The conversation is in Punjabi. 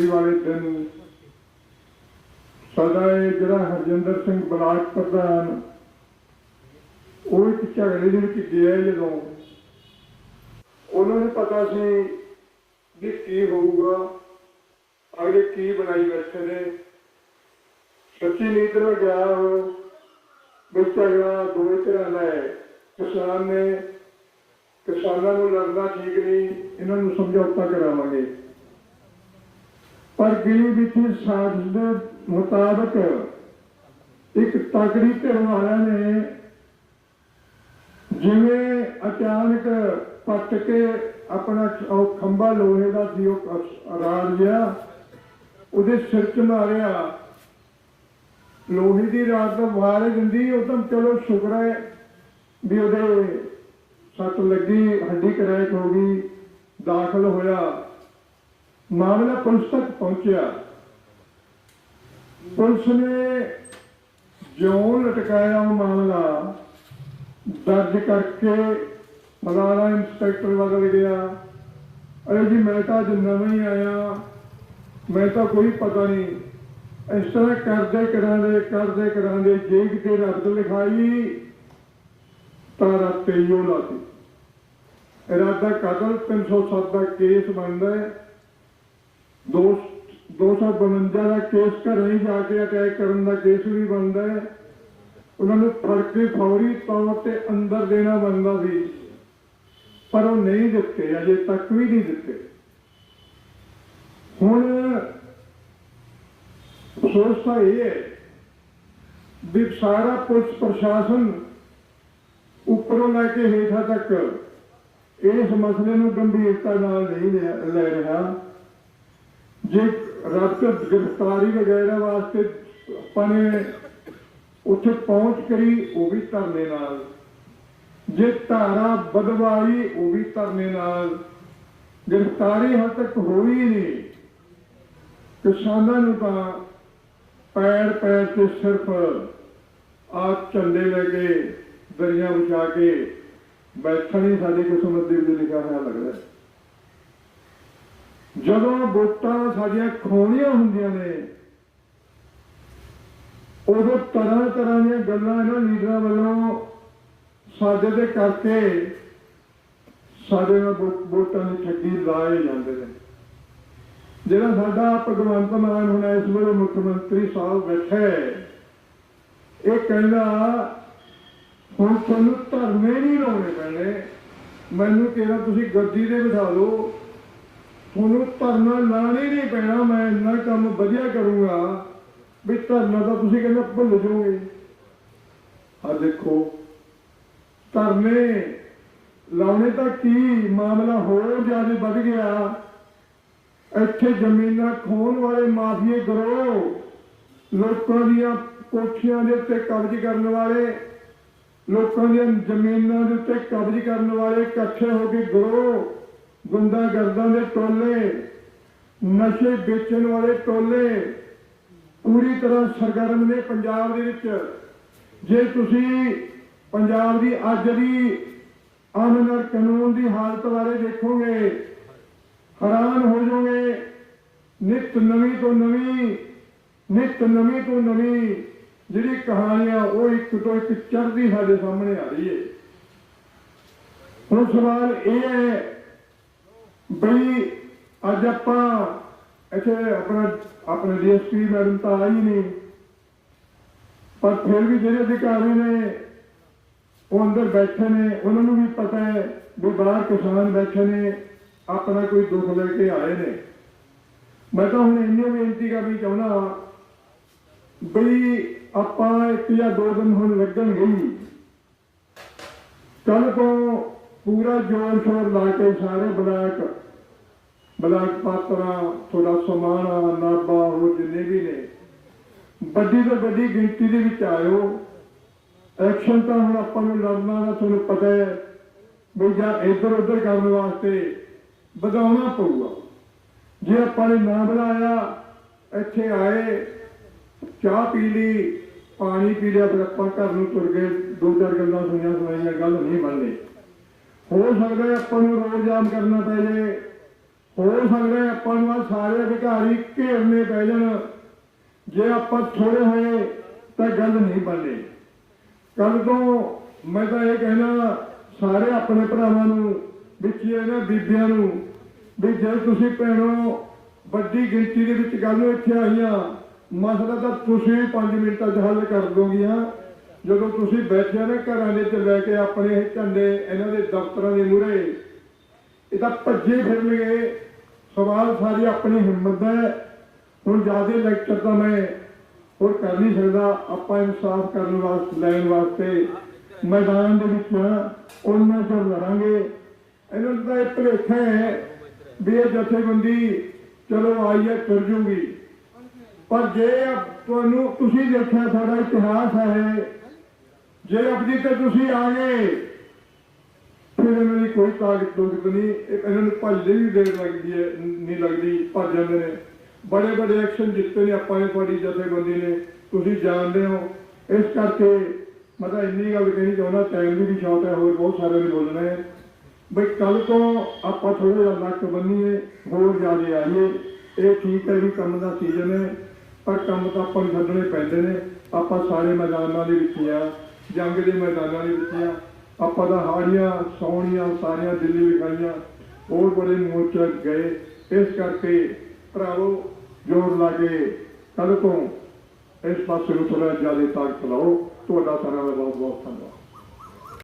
ਰੱਖੜੀ ਵਾਲੇ ਦਿਨ ਸਾਡਾ ਇਹ ਜਿਹੜਾ ਹਰਜਿੰਦਰ ਸਿੰਘ ਬਲਾਕ ਪ੍ਰਧਾਨ, ਉਹ ਇੱਕ ਝਗੜੇ ਦੇ ਵਿੱਚ ਗਿਆ ਜਦੋਂ। ਉਹਨਾਂ ਨੂੰ ਪਤਾ ਸੀ ਵੀ ਕੀ ਹੋਊਗਾ ਅਗਲੇ ਕੀ ਬਣਾਈ ਬੈਠੇ ਨੇ। ਸੱਚੀ ਨੀਤ ਨਾਲ ਗਿਆ ਉਹ, ਵੀ ਝਗੜਾ ਦੋਵੇਂ ਤਰ੍ਹਾਂ ਦਾ ਹੈ। ਕਿਸਾਨ ਨੇ ਕਿਸਾਨਾਂ ਨੂੰ ਲੜਨਾ ਠੀਕ ਨਹੀਂ, ਇਹਨਾਂ ਨੂੰ ਸਮਝੌਤਾ ਕਰਾਵਾਂਗੇ। ਪਰ ਗਿਲੀ ਵਿੱਚ ਸਾਜ਼ਿਸ਼ ਦੇ ਮੁਤਾਬਕ ਇੱਕ ਤਕੜੀ ਧਿਰ ਵਾਲਿਆਂ ਨੇ ਜਿਵੇਂ ਅਚਾਨਕ ਪੱਟ ਕੇ ਆਪਣਾ ਉਹ ਖੰਭਾ ਲੋਹੇ ਦਾ ਸੀ, ਉਹ ਰਾੜ ਗਿਆ ਉਹਦੇ ਸਿਰ 'ਚ ਮਾਰਿਆ। ਲੋਹੇ ਦੀ ਰਾਤ ਤਾਂ ਵਾਰ ਦਿੰਦੀ, ਉਹ ਤਾਂ ਚਲੋ ਸ਼ੁਕਰ ਹੈ ਵੀ ਉਹਦੇ ਸੱਟ ਲੱਗੀ, ਹੱਡੀ ਕਰੈਕ ਹੋ ਗਈ, ਦਾਖਲ ਹੋਇਆ। ਮਾਮਲਾ ਪੁਲਿਸ ਤੱਕ ਪਹੁੰਚਿਆ। ਪੁਲਿਸ ਨੇ ਜਿਉਂ ਲਟਕਾਇਆ ਉਹ ਮਾਮਲਾ, ਦਰਜ ਕਰਕੇ ਮਲਾਰਾ ਇੰਸਪੈਕਟਰ ਬਦਲ ਗਿਆ। ਅਰੇ ਜੀ, ਮੈਂ ਤਾਂ ਅੱਜ ਨਵਾਂ ਹੀ ਆਇਆ। ਮੈਂ ਤਾਂ ਕੋਈ ਪਤਾ ਨਹੀਂ। ਇਸ ਤਰ੍ਹਾਂ ਕਰਦੇ ਕਰਾਂਦੇ ਕਰਦੇ ਕਰਾਂਦੇ ਜੇ ਕਿਤੇ ਰੱਦ ਲਿਖਾਈ, ਤਾਂ ਰਾਤੇ ਹੀ ਉਹ ਲਾਤੀ। ਇਰਾਦਾ ਕਤਲ 307 ਦਾ ਕੇਸ ਬਣਦਾ ਹੈ। 252 ਦਾ ਕੇਸ ਘਰੇ ਹੀ ਜਾ ਕੇ ਅਟੈਕ ਕਰਨ ਦਾ ਕੇਸ ਵੀ ਬਣਦਾ ਹੈ। ਉਹਨਾਂ ਨੂੰ ਫੜ ਕੇ ਫੌਰੀ ਤੌਰ ਤੇ ਅੰਦਰ ਦੇਣਾ ਬਣਦਾ ਸੀ। ਪਰ ਉਹ ਨਹੀਂ ਦਿੱਤੇ, ਅਜੇ ਤੱਕ ਵੀ ਨਹੀਂ ਦਿੱਤੇ। ਹੁਣ ਅਫਸੋਸ ਤਾਂ ਇਹ ਵੀ ਸਾਰਾ ਪੁਲਿਸ ਪ੍ਰਸ਼ਾਸਨ ਉੱਪਰੋਂ ਲੈ ਕੇ ਹੇਠਾਂ ਤੱਕ ਇਸ ਮਸਲੇ ਨੂੰ ਗੰਭੀਰਤਾ ਨਾਲ ਨਹੀਂ ਲੈ ਲੈ ਰਿਹਾ। ਜੇ ਰੱਬ ਗ੍ਰਿਫਤਾਰੀ ਵਗੈਰਾ ਵਾਸਤੇ ਆਪਾਂ ਨੇ ਉੱਥੇ ਪਹੁੰਚ ਕਰੀ, ਉਹ ਵੀ ਧਰਨੇ ਨਾਲ। ਜੇ ਧਾਰਾ ਬਦਵਾਈ ਉਹ ਵੀ ਧਰਨੇ ਨਾਲ। ਗ੍ਰਿਫਤਾਰੀ ਹੱਦ ਤੱਕ ਹੋਈ ਨਹੀਂ। ਕਿਸਾਨਾਂ ਨੂੰ ਤਾਂ ਪੈਰ ਪੈਰ ਤੇ ਸਿਰਫ ਆਪ ਝੰਡੇ ਲੈ ਕੇ ਦਰੀਆਂ ਵਿਛਾ ਕੇ ਬੈਠਣ ਹੀ ਸਾਡੀ ਕਿਸਮਤ ਦੇ ਵਿੱਚ ਲਿਖਿਆ ਹੋਇਆ ਲੱਗਦਾ ਜਦੋਂ ਵੋਟਾਂ ਸਾਡੀਆਂ ਖੋਣੀਆਂ ਹੁੰਦੀਆਂ ਨੇ, ਉਦੋਂ ਤਰ੍ਹਾਂ ਤਰ੍ਹਾਂ ਦੀਆਂ ਗੱਲਾਂ ਇਹਨਾਂ ਲੀਡਰਾਂ ਵੱਲੋਂ ਸਾਡੇ ਤੇ ਕਰਕੇ ਸਾਡੇ ਨਾਲ ਵੋ- ਵੋਟਾਂ ਦੀ ਠੱਗੀ ਲਾਏ ਜਾਂਦੇ ਨੇ। ਜਿਹੜਾ ਸਾਡਾ ਭਗਵੰਤ ਮਾਨ ਹੁਣ ਇਸ ਵੇਲੇ ਮੁੱਖ ਮੰਤਰੀ ਸਾਹਿਬ ਬੈਠਾ ਹੈ, ਇਹ ਕਹਿੰਦਾ, ਹੁਣ ਤੁਹਾਨੂੰ ਧਰਨੇ ਨਹੀਂ ਲਾਉਣੇ ਪੈਣੇ। ਮੈਨੂੰ ਕਿਹਾ ਤੁਸੀਂ ਗੱਦੀ ਤੇ ਬਿਠਾ ਲਓ। ਤੁਹਾਨੂੰ ਧਰਨਾ ਲਾਣਾ ਹੀ ਨਹੀਂ ਪੈਣਾ, ਮੈਂ ਇੰਨਾ ਕੰਮ ਵਧੀਆ ਕਰੂੰਗਾ ਵੀ ਧਰਨਾ ਤਾਂ ਤੁਸੀਂ ਕਹਿੰਦੇ ਭੁੱਲ ਜਾਓਗੇ। ਆ ਦੇਖੋ, ਧਰਨੇ ਲਾਉਣੇ ਤਾਂ ਕੀ ਮਾਮਲਾ ਹੋਰ ਜ਼ਿਆਦਾ ਵੱਧ ਗਿਆ। ਇੱਥੇ ਜ਼ਮੀਨਾਂ ਖੋਣ ਵਾਲੇ ਮਾਫੀਏ ਗਰੋਹ, ਲੋਕਾਂ ਦੀਆਂ ਕੋਠੀਆਂ ਦੇ ਉੱਤੇ ਕਬਜ਼ ਕਰਨ ਵਾਲੇ, ਲੋਕਾਂ ਦੀਆਂ ਜ਼ਮੀਨਾਂ ਦੇ ਉੱਤੇ ਕਬਜ਼ ਕਰਨ ਵਾਲੇ ਇਕੱਠੇ ਹੋ ਕੇ ਗਰੋਹ। ਗੁੰਡਾਗਰਦਾਂ ਦੇ ਟੋਲੇ, ਨਸ਼ੇ ਵੇਚਣ ਵਾਲੇ ਟੋਲੇ। ਪੂਰੀ ਤਰ੍ਹਾਂ ਸਰਗਰਮ ਨੇ ਪੰਜਾਬ ਦੇ ਵਿੱਚ। ਜੇ ਤੁਸੀਂ ਪੰਜਾਬ ਦੀ ਅੱਜ ਦੀ ਅਮਨ ਕਾਨੂੰਨ ਦੀ ਹਾਲਤ ਬਾਰੇ ਦੇਖੋਗੇ, ਹੈਰਾਨ ਹੋ ਜਾਓਗੇ। ਨਿਤ ਨਵੀਂ ਤੋਂ ਨਵੀਂ, ਨਿਤ ਨਵੀਂ ਤੋਂ ਨਵੀਂ ਜਿਹੜੀ ਕਹਾਣੀਆਂ ਉਹ ਇੱਕ ਤੋਂ ਇੱਕ ਚੜਦੀ ਸਾਡੇ ਸਾਹਮਣੇ ਆ ਰਹੀ ਹੈ ਹੁਣ ਸਵਾਲ ਇਹ ਹੈ ਬਈ ਅੱਜ ਆਪਾਂ ਇੱਥੇ ਆਪਣਾ, ਆਪਣੇ ਡੀਐਸਪੀ ਮੈਡਮ ਤਾਂ ਆਈ ਨਹੀਂ ਪਰ ਫਿਰ ਵੀ ਜਿਹੜੇ ਅਧਿਕਾਰੀ ਨੇ, ਉਹ ਅੰਦਰ ਬੈਠੇ ਨੇ, ਉਹਨਾਂ ਨੂੰ ਵੀ ਪਤਾ ਹੈ ਵੀ ਬਾਹਰ ਕਿਸਾਨ ਬੈਠੇ ਨੇ, ਆਪਣਾ ਕੋਈ ਦੁੱਖ ਲੈ ਕੇ ਆਏ ਨੇ। ਮੈਂ ਤਾਂ ਹੁਣ ਇੰਨੀ ਬੇਨਤੀ ਕਰਨੀ ਚਾਹੁੰਦਾ ਬਈ ਆਪਾਂ ਇੱਕ ਜਾਂ ਦੋ ਦਿਨ ਹੁਣ ਲੱਗਣਗੇ ਹੀ। ਕੱਲ ਤੋਂ ਪੂਰਾ ਜੋਰ ਸ਼ੋਰ ਲਾ ਕੇ ਸਾਰੇ ਬਲਾਕ ਬਲਾਕ ਪਾਤਰਾ ਥੋੜਾ ਸਮਾਣਾ ਨਾਬਾ ਹੋ ਜਿੰਨੇ ਵੀ ਨੇ, ਵੱਡੀ ਤੋਂ ਵੱਡੀ ਗਿਣਤੀ ਦੇ ਵਿੱਚ ਆਇਓ। ਐਕਸ਼ਨ ਤਾਂ ਹੁਣ ਆਪਾਂ ਨੂੰ ਲੜਨਾ ਦਾ ਤੁਹਾਨੂੰ ਪਤਾ ਹੈ ਵੀ ਜਾਂ ਇੱਧਰ ਉੱਧਰ ਕਰਨ ਵਾਸਤੇ ਵਧਾਉਣਾ ਪਊਗਾ। ਜੇ ਆਪਾਂ ਨੇ ਨਾ ਬਣਾਇਆ ਇੱਥੇ ਆਏ, ਚਾਹ ਪੀ ਲਈ, ਪਾਣੀ ਪੀ ਲਿਆ, ਫਿਰ ਆਪਾਂ ਘਰ ਨੂੰ ਤੁਰ ਗਏ, ਦੋ ਚਾਰ ਗੱਲਾਂ ਸੁਣੀਆਂ, ਸੁਣਾਈਆਂ, ਗੱਲ ਨਹੀਂ ਬਣਨੀ। ਹੋ ਸਕਦਾ ਆਪਾਂ ਨੂੰ ਰੋਡ ਜਾਮ ਕਰਨਾ ਪੈ ਜਾਏ ਹੋ ਸਕਦਾ ਆਪਾਂ ਨੂੰ ਆਹ ਸਾਰੇ ਅਧਿਕਾਰੀ ਘੇਰਨੇ ਪੈ ਜਾਣ। ਜੇ ਆਪਾਂ ਥੋੜੇ ਹੋਏ ਤਾਂ ਗੱਲ ਨਹੀਂ ਬਣਨੀ ਕੱਲ ਤੋਂ ਮੈਂ ਤਾਂ ਇਹ ਕਹਿਣਾ, ਸਾਰੇ ਆਪਣੇ ਭਰਾਵਾਂ ਨੂੰ ਵਿੱਚ ਇਹਨਾਂ ਬੀਬੀਆਂ ਨੂੰ, ਵੀ ਜੇ ਤੁਸੀਂ ਭੈਣੋ ਵੱਡੀ ਗਿਣਤੀ ਦੇ ਵਿੱਚ ਗੱਲ ਇੱਥੇ ਆਈਆਂ ਮਸਲਾ ਤਾਂ ਤੁਸੀਂ 5 ਮਿੰਟਾਂ 'ਚ ਹੱਲ ਕਰ ਦੋਗੀਆਂ। ਜਦੋਂ ਤੁਸੀਂ ਬੈਠੇ ਨਾ ਘਰਾਂ ਦੇ ਚ ਲੈ ਕੇ ਆਪਣੇ ਇਹ ਝੰਡੇ ਇਹਨਾਂ ਦੇ ਦਫ਼ਤਰਾਂ ਦੇ ਮੂਹਰੇ, ਇਹ ਤਾਂ ਭੱਜੇ ਫਿਰਨਗੇ। ਸਵਾਲ ਸਾਰੀ ਆਪਣੀ ਹਿੰਮਤ ਦਾ ਹੈ। ਹੁਣ ਜ਼ਿਆਦਾ ਲੈਕਚਰ ਤਾਂ ਮੈਂ ਹੋਰ ਕਰ ਨਹੀਂ ਸਕਦਾ। ਆਪਾਂ ਇਨਸਾਫ ਕਰਨ ਵਾਸਤੇ, ਲੈਣ ਵਾਸਤੇ ਮੈਦਾਨ ਦੇ ਵਿੱਚ ਉਹਨਾਂ ਚਿਰ ਲੜਾਂਗੇ। ਇਹਨਾਂ ਦਾ ਤਾਂ ਇਹ ਭੁਲੇਖਾ ਹੈ ਵੀ ਇਹ ਜਥੇਬੰਦੀ ਚਲੋ ਆਈ ਹੈ, ਤੁਰ ਜੂਗੀ। ਪਰ ਜੇ ਤੁਹਾਨੂੰ, ਤੁਸੀਂ ਦੇਖਿਆ ਸਾਡਾ ਇਤਿਹਾਸ ਹੈ ਜੇ ਆਪਣੀ ਤੇ ਤੁਸੀਂ ਆ ਗਏ, ਫਿਰ ਇਹਨਾਂ ਦੀ ਕੋਈ ਤਾਕਤ ਤੁਕਤ ਨਹੀਂ। ਇਹਨਾਂ ਨੂੰ ਭੱਜਦੇ ਵੀ ਦੇਰ ਲੱਗਦੀ ਹੈ ਨਹੀਂ ਲੱਗਦੀ, ਭੱਜ ਜਾਂਦੇ ਨੇ। ਬੜੇ ਬੜੇ ਐਕਸ਼ਨ ਜਿੱਤੇ ਨੇ ਆਪਾਂ ਨੇ ਤੁਹਾਡੀ ਜਥੇਬੰਦੀ ਨੇ। ਤੁਸੀਂ ਜਾਣਦੇ ਹੋ, ਇਸ ਕਰਕੇ ਮੈਂ ਤਾਂ ਇੰਨੀ ਗੱਲ ਕਹਿਣੀ ਚਾਹੁੰਦਾ ਟਾਈਮ ਦੀ ਵੀ ਸ਼ਾਰਟ ਹੈ, ਹੋਰ ਬਹੁਤ ਸਾਰੇ ਨੇ ਬੋਲਣਾ ਹੈ। ਬਈ ਕੱਲ ਤੋਂ ਆਪਾਂ ਥੋੜਾ ਜਿਹਾ ਨੱਕ ਬੰਨੀਏ, ਹੋਰ ਜ਼ਿਆਦਾ ਆਈਏ। ਇਹ ਠੀਕ ਹੈ ਵੀ ਕੰਮ ਦਾ ਸੀਜ਼ਨ ਹੈ, ਪਰ ਕੰਮ ਤਾਂ ਆਪਾਂ ਨੂੰ ਛੱਡਣੇ ਪੈਂਦੇ ਨੇ। ਆਪਾਂ ਸਾਰੇ ਮੈਦਾਨਾਂ ਦੇ ਵਿੱਚ ਆ। ਜੰਗ ਦੇ ਮੈਦਾਨਾਂ ਦੇ ਵਿੱਚ ਆਪਾਂ ਤਾਂ ਹਾੜੀਆਂ, ਸੌਣੀਆਂ, ਸਾਰੀਆਂ ਦਿੱਲੀ ਵਿਖਾਈਆਂ। ਹੋਰ ਬੜੇ ਮੋਰਚੇ ਗਏ। ਇਸ ਕਰਕੇ ਭਰਾਵੋ, ਜੋਰ ਲਾ ਕੇ ਕੱਲ ਤੋਂ ਇਸ ਪਾਸੇ ਨੂੰ ਥੋੜਾ ਜ਼ਿਆਦਾ ਤਾਕਤ ਲਾਓ। ਤੁਹਾਡਾ ਸਾਰਿਆਂ ਦਾ ਬਹੁਤ ਬਹੁਤ ਧੰਨਵਾਦ।